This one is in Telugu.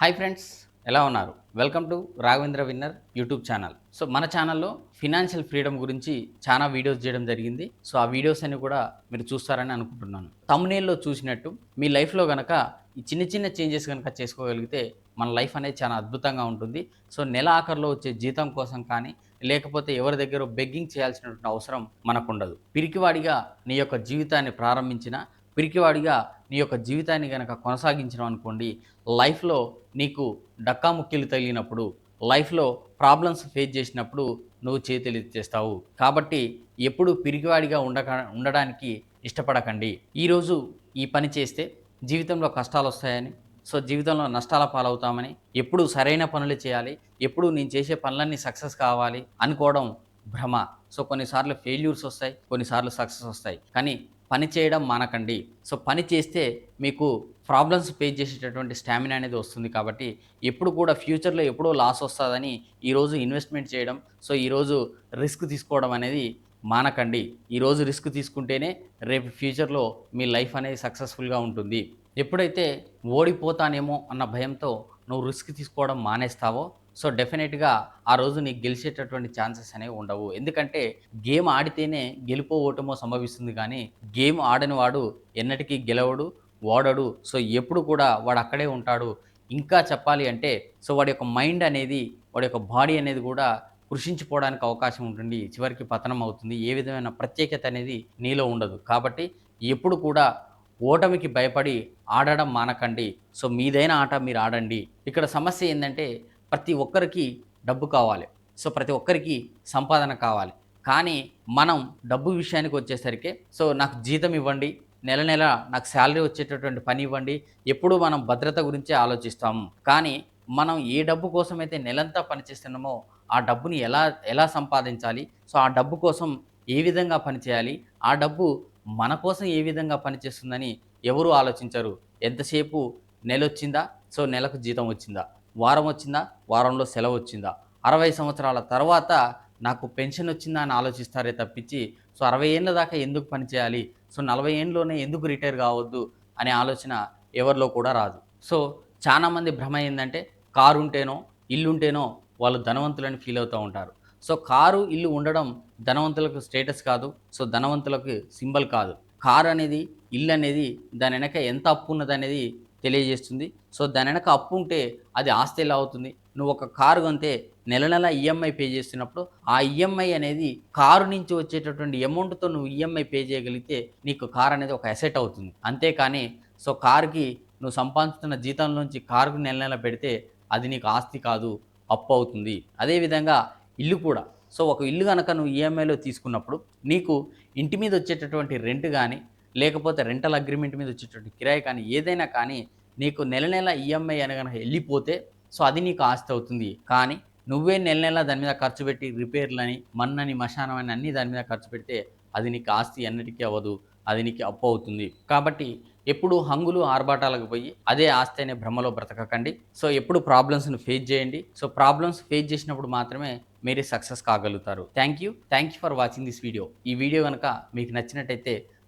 హాయ్ ఫ్రెండ్స్ ఎలా ఉన్నారు? Welcome to Raghavendra winner YouTube channel. So మన ఛానల్లో ఫినాన్షియల్ ఫ్రీడమ్ గురించి చాలా వీడియోస్ చేయడం జరిగింది. సో ఆ వీడియోస్ అన్ని కూడా మీరు చూస్తారని అనుకుంటున్నాను. తమ్నేల్లో చూసినట్టు మీ లైఫ్లో కనుక ఈ చిన్న చిన్న చేంజెస్ కనుక చేసుకోగలిగితే మన లైఫ్ అనేది చాలా అద్భుతంగా ఉంటుంది. సో నెల ఆఖరిలో వచ్చే జీతం కోసం కానీ లేకపోతే ఎవరి దగ్గర బెగ్గింగ్ చేయాల్సినటువంటి అవసరం మనకుండదు. పిరికివాడిగా నీ యొక్క జీవితాన్ని ప్రారంభించిన పిరికివాడిగా నీ యొక్క జీవితాన్ని కనుక కొనసాగించడం అనుకోండి లైఫ్లో నీకు డక్కాముక్కిలు తగిలినప్పుడు లైఫ్లో ప్రాబ్లమ్స్ ఫేస్ చేసినప్పుడు నువ్వు చేతులు చేస్తావు కాబట్టి ఎప్పుడు పిరిగివాడిగా ఉండక ఉండడానికి ఇష్టపడకండి. ఈరోజు ఈ పని చేస్తే జీవితంలో కష్టాలు వస్తాయని సో జీవితంలో నష్టాల పాలవుతామని ఎప్పుడు సరైన పనులు చేయాలి ఎప్పుడు నేను చేసే పనులన్నీ సక్సెస్ కావాలి అనుకోవడం భ్రమ. సో కొన్నిసార్లు ఫెయిల్యూర్స్ వస్తాయి కొన్నిసార్లు సక్సెస్ వస్తాయి. కానీ పని చేయడం మానకండి. సో పని చేస్తే మీకు ప్రాబ్లమ్స్ ఫేస్ చేసేటటువంటి స్టామినా అనేది వస్తుంది కాబట్టి ఎప్పుడు కూడా ఫ్యూచర్లో ఎప్పుడో లాస్ వస్తుందని ఈరోజు ఇన్వెస్ట్మెంట్ చేయడం సో ఈరోజు రిస్క్ తీసుకోవడం అనేది మానకండి. ఈరోజు రిస్క్ తీసుకుంటేనే రేపు ఫ్యూచర్లో మీ లైఫ్ అనేది సక్సెస్ఫుల్గా ఉంటుంది. ఎప్పుడైతే ఓడిపోతానేమో అన్న భయంతో నువ్వు రిస్క్ తీసుకోవడం మానేస్తావో సో డెఫినెట్గా ఆ రోజు నీకు గెలిచేటటువంటి ఛాన్సెస్ అనేవి ఉండవు. ఎందుకంటే గేమ్ ఆడితేనే గెలుపో ఓటమో సంభవిస్తుంది కానీ గేమ్ ఆడని వాడు ఎన్నటికీ గెలవడు ఓడడు. సో ఎప్పుడు కూడా వాడు అక్కడే ఉంటాడు. ఇంకా చెప్పాలి అంటే సో వాడి యొక్క మైండ్ అనేది వాడి యొక్క బాడీ అనేది కూడా కృషించిపోవడానికి అవకాశం ఉంటుంది. చివరికి పతనం అవుతుంది. ఏ విధమైన ప్రత్యేకత అనేది నీలో ఉండదు. కాబట్టి ఎప్పుడు కూడా ఓటమికి భయపడి ఆడడం మానకండి. సో మీదైన ఆట మీరు ఆడండి. ఇక్కడ సమస్య ఏంటంటే ప్రతి ఒక్కరికి డబ్బు కావాలి. సో ప్రతి ఒక్కరికి సంపాదన కావాలి. కానీ మనం డబ్బు విషయానికి వచ్చేసరికి సో నాకు జీతం ఇవ్వండి నెల నెల నాకు శాలరీ వచ్చేటటువంటి పని ఇవ్వండి ఎప్పుడు మనం భద్రత గురించే ఆలోచిస్తాము కానీ మనం ఏ డబ్బు కోసమైతే నెలంతా పనిచేస్తున్నామో ఆ డబ్బుని ఎలా ఎలా సంపాదించాలి? సో ఆ డబ్బు కోసం ఏ విధంగా పనిచేయాలి ఆ డబ్బు మన కోసం ఏ విధంగా పనిచేస్తుందని ఎవరు ఆలోచించరు? ఎంతసేపు నెల వచ్చిందా సో నెలకు జీతం వచ్చిందా? వారం వచ్చిందా? వారంలో సెలవు వచ్చిందా? అరవై సంవత్సరాల తర్వాత నాకు పెన్షన్ వచ్చిందా అని ఆలోచిస్తారే తప్పించి సో అరవై ఏళ్ళ దాకా ఎందుకు పనిచేయాలి సో నలభై ఏళ్ళలోనే ఎందుకు రిటైర్ కావద్దు? అనే ఆలోచన ఎవరిలో కూడా రాదు. సో చాలామంది భ్రమ ఏంటంటే కారు ఉంటేనో ఇల్లు ఉంటేనో వాళ్ళు ధనవంతులని ఫీల్ అవుతూ ఉంటారు. సో కారు ఇల్లు ఉండడం ధనవంతులకు స్టేటస్ కాదు. సో ధనవంతులకు సింబల్ కాదు. కారు అనేది ఇల్లు అనేది దాని వెనక ఎంత అప్పు ఉన్నది అనేది తెలియజేస్తుంది. సో దాని వెనక అప్పు ఉంటే అది ఆస్తి ఎలా అవుతుంది. నువ్వు ఒక కారు కొంతే నెల నెల ఈఎంఐ పే చేస్తున్నప్పుడు ఆ ఈఎంఐ అనేది కారు నుంచి వచ్చేటటువంటి అమౌంట్తో నువ్వు ఈఎంఐ పే చేయగలిగితే నీకు కార్ అనేది ఒక అసెట్ అవుతుంది. అంతేకాని సో కారుకి నువ్వు సంపాదిస్తున్న జీతంలోంచి కారుకు నెల నెల పెడితే అది నీకు ఆస్తి కాదు అప్పు అవుతుంది. అదేవిధంగా ఇల్లు కూడా. సో ఒక ఇల్లు కనుక నువ్వు ఈఎంఐలో తీసుకున్నప్పుడు నీకు ఇంటి మీద వచ్చేటటువంటి రెంట్ కానీ లేకపోతే రెంటల్ అగ్రిమెంట్ మీద వచ్చేటువంటి కిరాయి కానీ ఏదైనా కానీ నీకు నెల నెల ఈఎంఐ అని కనుక వెళ్ళిపోతే సో అది నీకు ఆస్తి అవుతుంది. కానీ నువ్వే నెల నెల దాని మీద ఖర్చు పెట్టి రిపేర్లని మన్నని మశానం అని అన్నీ దాని మీద ఖర్చు పెడితే అది నీకు ఆస్తి ఎన్నటికీ అవ్వదు అది నీకు అప్పు అవుతుంది. కాబట్టి ఎప్పుడు హంగులు ఆర్భాటాలకు పోయి అదే ఆస్తి అనే భ్రమలో బ్రతకకండి. సో ఎప్పుడు ప్రాబ్లమ్స్ని ఫేస్ చేయండి. సో ప్రాబ్లమ్స్ ఫేస్ చేసినప్పుడు మాత్రమే మీరే success కాగలుగుతారు. Thank you thank you for watching this video ఈ వీడియో కనుక మీకు నచ్చినట్టయితే